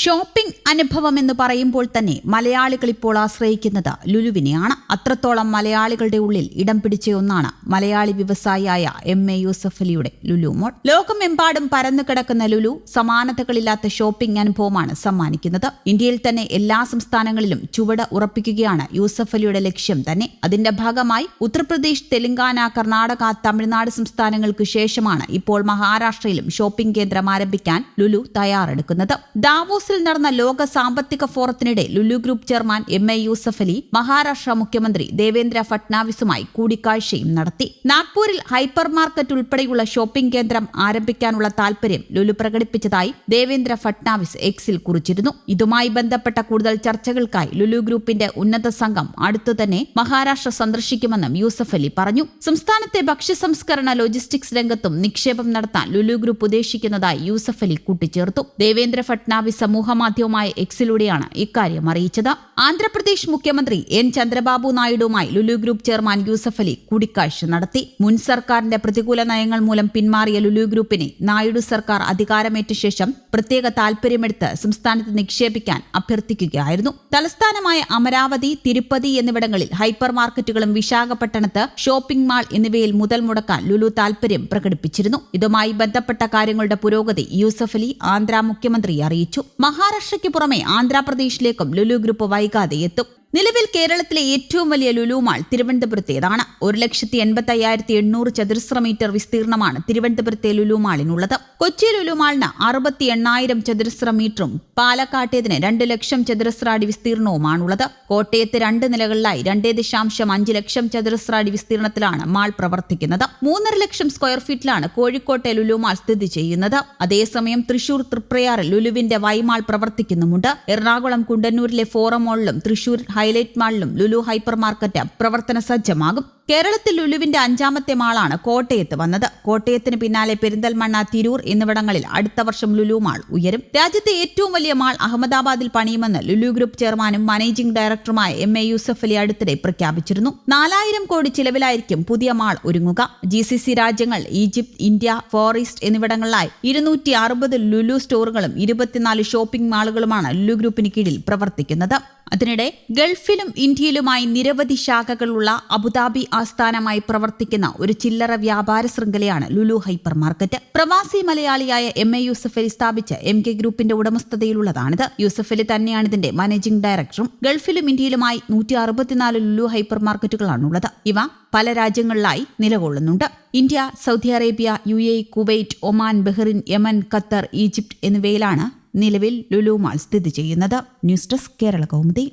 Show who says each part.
Speaker 1: Shopping അനുഭവം എന്ന് പറയുമ്പോൾ തന്നെ മലയാളികൾ ഇപ്പോൾ ആശ്രയിക്കുന്നത് ലുലുവിനെയാണ്. അത്രത്തോളം മലയാളികളുടെ ഉള്ളിൽ ഇടം പിടിച്ച ഒന്നാണ് മലയാളി വ്യവസായിയായ എം എ യൂസഫലിയുടെ ലുലു മോൾ. ലോകമെമ്പാടും പരന്നു കിടക്കുന്ന ലുലു സമാനതകളില്ലാത്ത ഷോപ്പിംഗ് അനുഭവമാണ് സമ്മാനിക്കുന്നത്. ഇന്ത്യയിൽ തന്നെ എല്ലാ സംസ്ഥാനങ്ങളിലും ചുവട് ഉറപ്പിക്കുകയാണ് യൂസഫലിയുടെ ലക്ഷ്യം തന്നെ. അതിന്റെ ഭാഗമായി ഉത്തർപ്രദേശ് തെലങ്കാന കർണാടക തമിഴ്നാട് സംസ്ഥാനങ്ങൾക്ക് ശേഷമാണ് ഇപ്പോൾ മഹാരാഷ്ട്രയിലും ഷോപ്പിംഗ് കേന്ദ്രം ആരംഭിക്കാൻ ലുലു തയ്യാറെടുക്കുന്നത്. ദാവോസിൽ നടന്ന ലോക സാമ്പത്തിക ഫോറത്തിനിടെ Lulu group chairman M A Yusuf Ali Maharashtra മുഖ്യമന്ത്രി ദേവേന്ദ്ര ഫട്നാവിസുമായി കൂടിക്കാഴ്ചയും നടത്തി. നാഗ്പൂരിൽ ഹൈപ്പർ മാർക്കറ്റ് ഉൾപ്പെടെയുള്ള ഷോപ്പിംഗ് കേന്ദ്രം ആരംഭിക്കാനുള്ള താൽപര്യം ലുലു പ്രകടിപ്പിച്ചതായി ദേവേന്ദ്ര ഫട്നാവിസ് എക്സിൽ കുറിച്ചിരുന്നു. ഇതുമായി ബന്ധപ്പെട്ട കൂടുതൽ ചർച്ചകൾക്കായി ലുലു ഗ്രൂപ്പിന്റെ ഉന്നത സംഘം അടുത്തു തന്നെ മഹാരാഷ്ട്ര സന്ദർശിക്കുമെന്നും യൂസഫ് അലി പറഞ്ഞു. സംസ്ഥാനത്തെ ഭക്ഷ്യസംസ്കരണ ലോജിസ്റ്റിക്സ് രംഗത്തും നിക്ഷേപം നടത്താൻ ലുലു ഗ്രൂപ്പ് ഉദ്ദേശിക്കുന്നതായി യൂസഫ് അലി കൂട്ടിച്ചേർത്തു. ദേവേന്ദ്ര ഫട്നാവിസ് സമൂഹമാധ്യമമായ എക്സിലൂടെയാണ് ഇക്കാര്യം അറിയിച്ചത്. ആന്ധ്രാപ്രദേശ് മുഖ്യമന്ത്രി എൻ. ചന്ദ്രബാബു നായിഡുവുമായി ലുലു ഗ്രൂപ്പ് ചെയർമാൻ യൂസഫ് അലി കൂടിക്കാഴ്ച നടത്തി. മുൻ സർക്കാരിന്റെ പ്രതികൂല നയങ്ങൾ മൂലം പിന്മാറിയ ലുലു ഗ്രൂപ്പിനെ നായിഡു സർക്കാർ അധികാരമേറ്റ ശേഷം പ്രത്യേക താൽപര്യമെടുത്ത് സംസ്ഥാനത്ത് നിക്ഷേപിക്കാൻ അഭ്യർത്ഥിക്കുകയായിരുന്നു. തലസ്ഥാനമായ അമരാവതി തിരുപ്പതി എന്നിവിടങ്ങളിൽ ഹൈപ്പർ മാർക്കറ്റുകളും വിശാഖപട്ടണത്ത് ഷോപ്പിംഗ് മാൾ എന്നിവയിൽ മുതൽ മുടക്കാൻ ലുലു താൽപര്യം പ്രകടിപ്പിച്ചിരുന്നു. ഇതുമായി ബന്ധപ്പെട്ട കാര്യങ്ങളുടെ പുരോഗതി യൂസഫ് അലി ആന്ധ്ര മുഖ്യമന്ത്രി അറിയിച്ചു. മഹാരാഷ്ട്രയ്ക്ക് പുറമെ ആന്ധ്രാപ്രദേശിലേക്കും ലുലു ഗ്രൂപ്പ് വൈകാതെ എത്തും. നിലവിൽ കേരളത്തിലെ ഏറ്റവും വലിയ ലുലു മാൾ തിരുവനന്തപുരത്തേതാണ് ഒരു ലക്ഷത്തി എൺപത്തി അയ്യായിരത്തി എണ്ണൂറ് ചതുരശ്ര മീറ്റർ വിസ്തീർണമാണ് തിരുവനന്തപുരത്തെ ലുലു മാളിനുള്ളത്. കൊച്ചി ലുലു മാളിന് അറുപത്തി എണ്ണായിരം ചതുരശ്ര മീറ്ററും പാലക്കാട്ടേതിന് രണ്ട് ലക്ഷം ചതുരശ്ര അടി വിസ്തീർണവുമാണുള്ളത്. കോട്ടയത്ത് രണ്ട് നിലകളിലായി രണ്ടേ ദശാംശം അഞ്ച് ലക്ഷം ചതുരശ്ര അടി വിസ്തീർണത്തിലാണ് മാൾ പ്രവർത്തിക്കുന്നത്. മൂന്നര ലക്ഷം സ്ക്വയർ ഫീറ്റിലാണ് കോഴിക്കോട്ടെ ലുലു മാൾ സ്ഥിതി ചെയ്യുന്നത്. അതേസമയം തൃശൂർ തൃപ്രയാറിൽ ലുലുവിന്റെ വൈമാൾ പ്രവർത്തിക്കുന്നുമുണ്ട്. എറണാകുളം കുണ്ടന്നൂരിലെ ഫോറം മാളിലും തൃശൂർ ഹൈലൈറ്റ് മാളിലും ലുലു ഹൈപ്പർ മാർക്കറ്റ് പ്രവർത്തന സജ്ജമാകും. കേരളത്തിൽ ലുലുവിന്റെ അഞ്ചാമത്തെ മാളാണ് കോട്ടയത്ത് വന്നത്. കോട്ടയത്തിന് പിന്നാലെ പെരിന്തൽമണ്ണ തിരൂർ എന്നിവിടങ്ങളിൽ അടുത്ത വർഷം ലുലു മാൾ ഉയരും. രാജ്യത്തെ ഏറ്റവും വലിയ മാൾ അഹമ്മദാബാദിൽ പണിയുമെന്ന് ലുലു ഗ്രൂപ്പ് ചെയർമാനും മാനേജിംഗ് ഡയറക്ടറുമായ എം എ യൂസഫ് അലി അടുത്തിടെ പ്രഖ്യാപിച്ചിരുന്നു. നാലായിരം കോടി ചിലവിലായിരിക്കും പുതിയ മാൾ ഒരുങ്ങുക. ജി സി സി രാജ്യങ്ങൾ ഈജിപ്ത് ഇന്ത്യ ഫോറസ്റ്റ് എന്നിവിടങ്ങളിലായി ഇരുന്നൂറ്റി അറുപത് ലുലു സ്റ്റോറുകളും ഇരുപത്തിനാല് ഷോപ്പിംഗ് മാളുകളുമാണ് ലുലു ഗ്രൂപ്പിന് കീഴിൽ പ്രവർത്തിക്കുന്നത്. അതിനിടെ ഗൾഫിലും ഇന്ത്യയിലുമായി നിരവധി ശാഖകളുള്ള അബുദാബി ആസ്ഥാനമായി പ്രവർത്തിക്കുന്ന ഒരു ചില്ലറ വ്യാപാര ശൃംഖലയാണ് ലുലു ഹൈപ്പർ മാർക്കറ്റ്. പ്രവാസി മലയാളിയായ എം. എ. യൂസഫലി സ്ഥാപിച്ച എം. കെ. ഗ്രൂപ്പിന്റെ ഉടമസ്ഥതയിലുള്ളതാണിത്. യൂസഫ് അലി തന്നെയാണ് ഇതിന്റെ മാനേജിംഗ് ഡയറക്ടറും. ഗൾഫിലും ഇന്ത്യയിലുമായി നൂറ്റി അറുപത്തിനാല് ലുലു ഹൈപ്പർ മാർക്കറ്റുകളാണുള്ളത്. ഇവ പല രാജ്യങ്ങളിലായി നിലകൊള്ളുന്നുണ്ട്. India Saudi Arabia U A Kuwait Oman Bahrain Yemen Qatar Egypt എന്നിവയിലാണ് നിലവിൽ ലുലു മാൾ സ്ഥിതി ചെയ്യുന്നത്. News desk Kerala Kaumudi.